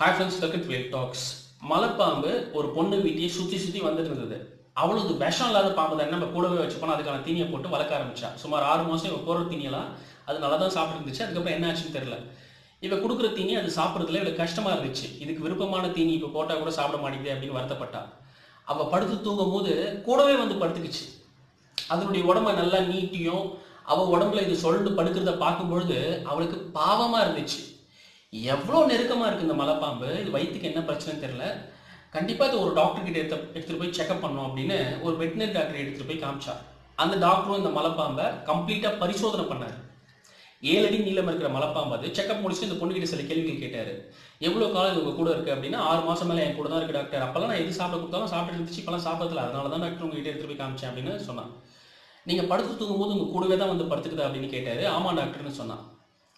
Hi friends welcome to talks மலைப்பாம்பு ஒரு பொண்ணு வீட்டையே சுற்றி சுற்றி வந்துட்டு இருந்தது. அவளுக்கு விஷம் இல்லாத பாம்பு தான் நம்ம கூடவே வச்சுப்போம் அதுக்கான தீனியை போட்டு வளர்க்க ஆரம்பிச்சா. சுமார் ஆறு மாதம் இவன் போகிற தீனியெல்லாம் அது நல்லா தான் சாப்பிட்டு இருந்துச்சு. அதுக்கப்புறம் என்ன ஆச்சுன்னு தெரியல. இவ கொடுக்குற தீனி அது சாப்பிட்றதுல இவளுக்கு கஷ்டமாக இருந்துச்சு. இதுக்கு விருப்பமான தீனி இப்போ போட்டால் கூட சாப்பிட மாட்டேங்குது அப்படின்னு வருத்தப்பட்டா. அவள் படுத்து தூங்கும் போது கூடவே வந்து படுத்துக்கிச்சு. அதனுடைய உடம்ப நல்லா நீட்டியும் அவள் உடம்புல இது சொல்லிட்டு படுக்கிறத பார்க்கும்பொழுது அவளுக்கு பாவமாக இருந்துச்சு. எவ்வளோ நெருக்கமாக இருக்குது இந்த மலைப்பாம்பு? இது வயிற்றுக்கு என்ன பிரச்சனைன்னு தெரியல. கண்டிப்பாக இது ஒரு டாக்டர் கிட்ட எடுத்து எடுத்துகிட்டு போய் செக்அப் பண்ணோம் அப்படின்னு ஒரு வெட்டினரி டாக்டர் எடுத்துகிட்டு போய் காமிச்சார். அந்த டாக்டரும் இந்த மலைப்பாம்பை கம்ப்ளீட்டாக பரிசோதனை பண்ணார். ஏழு அடி நீளம் இருக்கிற மலைப்பாம்பு அது. செக்அப் முடிச்சுட்டு இந்த பொண்ணுகிட்ட சில கேள்விகள் கேட்டார். எவ்வளோ காலம் இது உங்கள் கூட இருக்குது அப்படின்னா ஆறு மாதம் மேலே என் கூட தான் இருக்குது டாக்டர் அப்பெல்லாம் நான் எது சாப்பிட கொடுத்தாலும் சாப்பிட்டு இருந்துச்சு இப்போலாம் சாப்பிடல அதனால தான் டாக்டர் உங்ககிட்ட எடுத்துட்டு போய் காமிச்சேன் அப்படின்னு சொன்னான். நீங்கள் படுத்து தூங்கும்போது உங்கள் கூடவே தான் வந்து படுத்துக்குதா அப்படின்னு கேட்டார். ஆமாம் டாக்டர்னு சொன்னான்.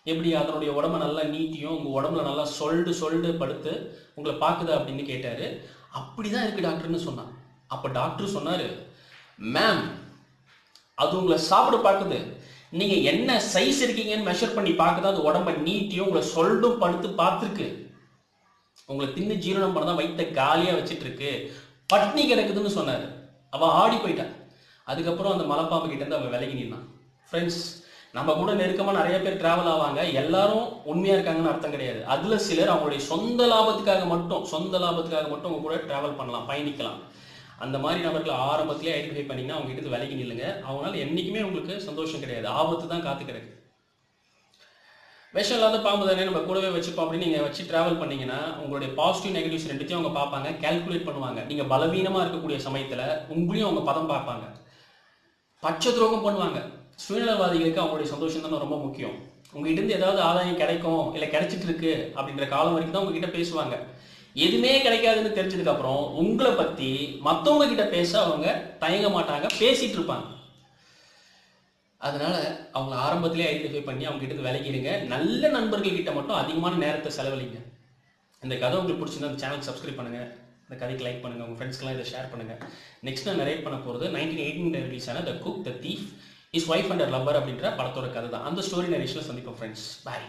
எப்படி அதனுடைய உடம்ப நல்லா நீட்டியும் உங்கள் உடம்புல நல்லா சொல்டு சொல்டு படுத்து உங்களை பார்க்குதா அப்படின்னு கேட்டார். அப்படி தான் இருக்குது டாக்டர்னு சொன்னான். அப்போ டாக்டர் சொன்னார் மேம் அது உங்களை சாப்பிட பார்க்குது. நீங்கள் என்ன சைஸ் இருக்கீங்கன்னு மெஷர் பண்ணி பார்க்குது? அது உடம்ப நீட்டியும் உங்களை சொல்டும் படுத்து பார்த்துருக்கு. உங்களை தின்னு ஜீரணம் பண்ண தான் வயிற்ற காலியாக வச்சிட்டு இருக்கு பட்னி கிடக்குதுன்னு சொன்னார். அவள் ஆடி போயிட்டான் அதுக்கப்புறம் அந்த மலைப்பாம்பு கிட்டேருந்து அவன் அவ விலகி நின்னான். ஃப்ரெண்ட்ஸ் நம்ம கூட நெருக்கமாக நிறைய பேர் டிராவல் ஆவாங்க. எல்லாரும் உண்மையாக இருக்காங்கன்னு அர்த்தம் கிடையாது. அதில் சிலர் அவங்களுடைய சொந்த லாபத்துக்காக மட்டும் சொந்த லாபத்துக்காக மட்டும் உங்க கூட டிராவல் பண்ணலாம் பயணிக்கலாம். அந்த மாதிரி நபர்களை ஆரம்பத்திலே ஐடென்டிஃபை பண்ணிங்கன்னா அவங்க கிட்ட இருந்து விலகி நில்லுங்க. அவங்களால என்றைக்குமே உங்களுக்கு சந்தோஷம் கிடையாது. ஆபத்து தான் காத்து கிடக்கு. விஷம் இல்லாத பாம்பு தானே நம்ம கூடவே வச்சுப்போம் அப்படின்னு நீங்கள் வச்சு ட்ராவல் பண்ணீங்கன்னா உங்களுடைய பாசிட்டிவ் நெகட்டிவ்ஸ் ரெண்டுத்தையும் அவங்க பார்ப்பாங்க கேல்குலேட் பண்ணுவாங்க. நீங்கள் பலவீனமாக இருக்கக்கூடிய சமயத்தில் உங்களையும் அவங்க பதம் பார்ப்பாங்க. பச்சை துரோகம் பண்ணுவாங்க. சுயநலவாதிகளுக்கு அவங்களுடைய சந்தோஷம் தான் ரொம்ப முக்கியம். உங்ககிட்ட இருந்து ஏதாவது ஆதாயம் கிடைக்கும் இல்லை கிடைச்சிட்டு இருக்கு அப்படின்ற காலம் வரைக்கும் தான் உங்ககிட்ட பேசுவாங்க. எதுவுமே கிடைக்காதுன்னு தெரிஞ்சதுக்கு அப்புறம் உங்களை பத்தி மற்றவங்க கிட்ட பேச அவங்க தயங்க மாட்டாங்க பேசிட்டு இருப்பாங்க. அதனால அவங்க ஆரம்பத்திலே ஐடென்டிஃபை பண்ணி அவங்க கிட்ட விலகிடுங்க. நல்ல நண்பர்கள் கிட்ட மட்டும் அதிகமான நேரத்தை செலவழிங்க. இந்த கதை உங்களுக்கு பிடிச்சிருந்தா அந்த சேனல் சப்ஸ்கிரைப் பண்ணுங்க. இந்த கதைக்கு லைக் பண்ணுங்க. உங்க ஃப்ரெண்ட்ஸ்க்கெல்லாம் இதை ஷேர் பண்ணுங்க. நெக்ஸ்ட் நான் நிறைய பண்ண போகிறது நைன்டீன் எயிட்டீன் ரிலீஸ் ஆன the cook the thief his wife and lover அப்படின்ற படத்தோட கதை தான் அந்த ஸ்டோரி நரேஷனில் சந்திப்போம் ஃப்ரெண்ட்ஸ் பாய்